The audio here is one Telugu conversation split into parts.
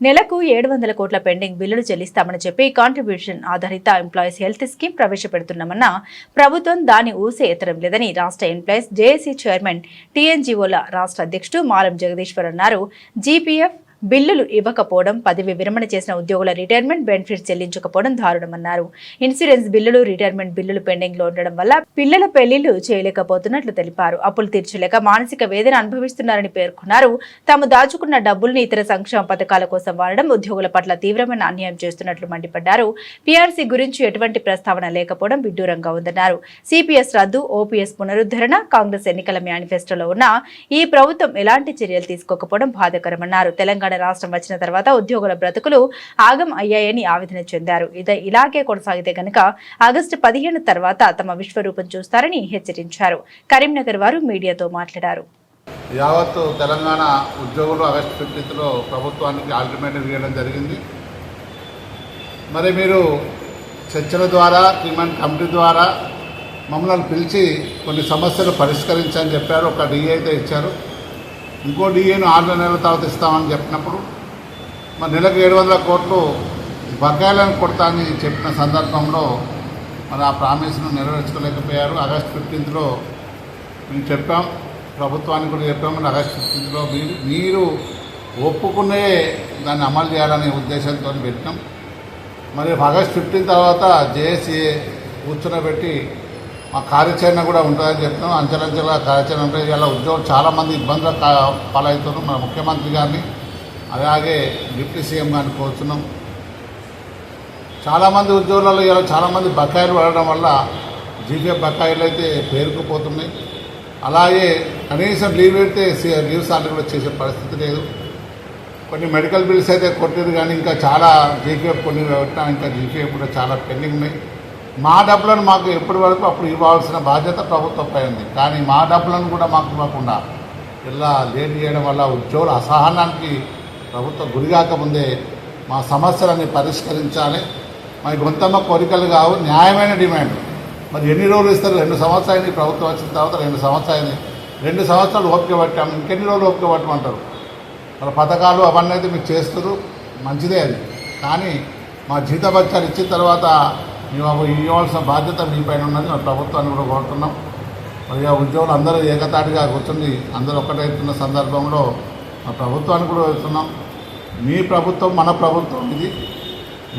నెలకు ఏడు వందల కోట్ల పెండింగ్ బిల్లులు చెల్లిస్తామని చెప్పి కాంట్రిబ్యూషన్ ఆధారిత ఎంప్లాయీస్ హెల్త్ స్కీమ్ ప్రవేశపెడుతున్నామన్న ప్రభుత్వం దాని ఊసే ఎత్తడం లేదని రాష్ట్ర ఎంప్లాయీస్ జేఏసీ చైర్మన్ టీఎన్జీఓల రాష్ట్ర అధ్యక్షుడు మాలం జగదీశ్వర్ అన్నారు. జీపీఎఫ్ బిల్లులు ఇవ్వకపోవడం పదవి విరమణ చేసిన ఉద్యోగుల రిటైర్మెంట్ బెనిఫిట్ చెల్లించకపోవడం దారుణమన్నారు. ఇన్సూరెన్స్ బిల్లులు రిటైర్మెంట్ బిల్లులు పెండింగ్లో ఉండడం వల్ల పిల్లల పెళ్ళిళ్ళు చేయలేకపోతున్నట్లు తెలిపారు. అప్పులు తీర్చలేక మానసిక వేదన అనుభవిస్తున్నారని పేర్కొన్నారు. తాము దాచుకున్న డబ్బుల్ని ఇతర సంక్షేమ పథకాల కోసం వాడడం ఉద్యోగుల పట్ల తీవ్రమైన అన్యాయం చేస్తున్నట్లు మండిపడ్డారు. పీఆర్సీ గురించి ఎటువంటి ప్రస్తావన లేకపోవడం విడ్డూరంగా ఉందన్నారు. సిపిఎస్ రద్దు ఓపీఎస్ పునరుద్ధరణ కాంగ్రెస్ ఎన్నికల మేనిఫెస్టోలో ఉన్న ఈ ప్రభుత్వం ఎలాంటి చర్యలు తీసుకోకపోవడం బాధాకరమన్నారు. తెలంగాణ రాష్ట్రం వచ్చిన తర్వాత ఉద్యోగుల బ్రతుకులు ఆగం అయ్యాయని ఆవేదన చెందారు. ఇది ఇలాగే కొనసాగితే గనక ఆగస్టు పదిహేను తర్వాత తమ విశ్వరూపం చూస్తారని హెచ్చరించారు. కరీంనగర్ వారు మీడియాతో మాట్లాడారు. యావత్ తెలంగాణ ఉద్యోగులు ఆగస్టు ఫిఫ్టీన్త్లో ప్రభుత్వానికి ఆల్టిమేటం ఇవ్వడం జరిగింది. మరి మీరు చర్చల ద్వారా క్రిమన్ కమిటీ ద్వారా మమ్మల్ని పిలిచి కొన్ని సమస్యలు పరిష్కరించని చెప్పారు. ఒక డిఏ అయితే ఇచ్చారు. ఇంకో డిఏను ఆరు నెలల తర్వాత ఇస్తామని చెప్పినప్పుడు మరి నెలకు ఏడు వందల కోట్లు బకాయిలను కొడతానని చెప్పిన సందర్భంలో మరి ఆ ప్రామిస్ను నెరవేర్చుకోలేకపోయారు. ఆగస్టు ఫిఫ్టీన్త్లో మేము చెప్పాం ప్రభుత్వానికి కూడా చెప్పాము మరి ఆగస్టు ఫిఫ్టీన్త్లో మీరు మీరు ఒప్పుకునే దాన్ని అమలు చేయాలనే ఉద్దేశంతో పెట్టినాం. మరి ఆగస్ట్ ఫిఫ్టీన్ తర్వాత జేఏసీ కూర్చునబెట్టి మా కార్యాచరణ కూడా ఉంటుందని చెప్తున్నాం. అంచెలంచెలుగా కార్యాచరణ ఉంటుంది ఇలా ఉద్యోగులు చాలామంది ఇబ్బందులు పాలవుతున్నాం మన ముఖ్యమంత్రి గారిని అలాగే డిప్యూటీ సీఎం గారిని కోరుతున్నాం చాలామంది ఉద్యోగులలో ఇలా చాలామంది బకాయిలు పడడం వల్ల జీపీఎఫ్ బకాయిలు అయితే పేరుకుపోతున్నాయి. అలాగే కనీసం లీవ్ పెడితే సి- లీవ్ సార్లు కూడా చేసే పరిస్థితి లేదు. కొన్ని మెడికల్ బిల్స్ అయితే కొట్టేది కానీ ఇంకా చాలా జీపీఎఫ్ కొన్ని పెట్టినా ఇంకా జీపీఎఫ్ కూడా చాలా పెండింగ్ ఉన్నాయి. మా డబ్బులను మాకు ఎప్పటి వరకు అప్పుడు ఇవ్వాల్సిన బాధ్యత ప్రభుత్వంపై ఉంది. కానీ మా డబ్బులను కూడా మాకు ఇవ్వకుండా ఇలా లేట్ చేయడం వల్ల ఉద్యోగుల అసహనానికి ప్రభుత్వం గురిగాకముందే మా సమస్యలని పరిష్కరించాలి. మా గొంతమ్మ కోరికలు కావు న్యాయమైన డిమాండ్. మరి ఎన్ని రోజులు ఇస్తారు? రెండు సంవత్సరాలు ప్రభుత్వం వచ్చిన తర్వాత రెండు సంవత్సరాలు. రెండు సంవత్సరాలు ఓపిక పట్టాము ఇంకెన్ని రోజులు ఓపిక పట్టమంటారు? మన పథకాలు అవన్నీ అయితే మీరు చేస్తారు మంచిదే అది. కానీ మా జీతభత్యాలు ఇచ్చిన తర్వాత ఇవ్వాల్సిన బాధ్యత మీ పైన ఉన్నది. మా ప్రభుత్వాన్ని కూడా కోరుతున్నాం. మరి ఆ ఉద్యోగులు అందరూ ఏకతాటిగా కూర్చుని అందరూ ఒక్కటైతున్న సందర్భంలో మా ప్రభుత్వాన్ని కూడా వెళ్తున్నాం మీ ప్రభుత్వం మన ప్రభుత్వం ఇది.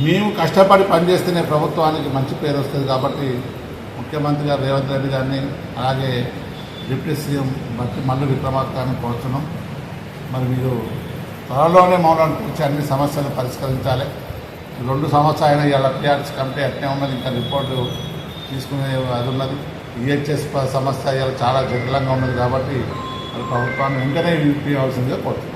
మేము కష్టపడి పనిచేస్తేనే ప్రభుత్వానికి మంచి పేరు వస్తుంది కాబట్టి ముఖ్యమంత్రి గారు రేవంత్ రెడ్డి గారిని అలాగే డిప్యూటీ సీఎం బట్టి మల్లు విక్రమార్క గారిని కోరుతున్నాం. మరి మీరు త్వరలోనే మౌనాన్ని పిలిచి అన్ని సమస్యలు పరిష్కరించాలి. రెండు సంవత్సరాలు ఇలా పిఆర్ఎస్ కమిటీ అట్నే ఉన్నది. ఇంకా రిపోర్టు తీసుకునే అది ఉన్నది. ఈహెచ్ఎస్ సమస్య ఇవాళ చాలా జటిలంగా ఉన్నది కాబట్టి వాళ్ళ ప్రభుత్వాన్ని వెంటనే ఇవ్వాల్సిందిగా కోరుతున్నాను